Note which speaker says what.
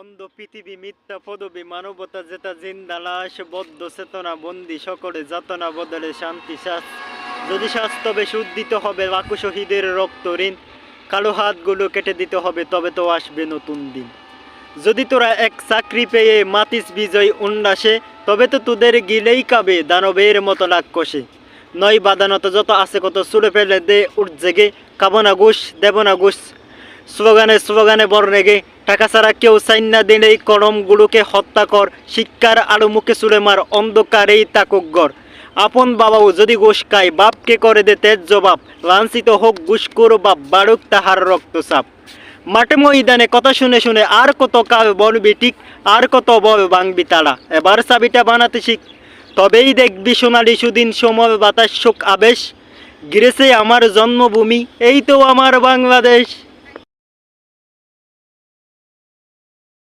Speaker 1: অন্ধ পৃথিবী মিথ্যা পদবী, মানবতা যেটা জিন্দা, লাশ, বদ্ধ, চেতনা, বন্দি, সকলে যাতনা বদলে শান্তি শ্বাস যদি শাস্তবে শুদ্ধিত হবে লাখো শহীদের রক্ত ঋণ, কালো হাতগুলো কেটে দিতে হবে, তবে তো আসবে নতুন দিন। যদি তোরা এক চাকরি পেয়ে মাতিস বিজয় উন্নাসে তবে তো তোদের গিলেই কাবে দানবের মতো কষে নয় বাদানত যত আছে কত ছুড়ে ফেলে দে উঠ জেগে খাব না ঘুষ দেব না ঘুষ। স্লোগানে স্লোগানে বর্ণেগে টাকা ছাড়া কেউ সাইন্না দিলে এই কলমগুলোকে হত্যা কর, শিক্ষার আলো মুখে চুলে মার, অন্ধকারেই তাকুক গড়। আপন বাবাও যদি ঘুষ খায়, বাপকে করে দে তেজ জবাব লাঞ্ছিত হোক ঘুষখোর বাপ, বাড়ুক তাহার রক্তচাপ। মাঠে ময়দানে কথা শুনে শুনে আর কত কাল বলবি ঠিক, আর কত বল ভাঙবি তারা এবার চাবিটা বানাতে শিখ, তবেই দেখবি সোনালি সুদিন সময় বাতাস শোক আবেশ। গিরেছে আমার জন্মভূমি, এই তো আমার বাংলাদেশ।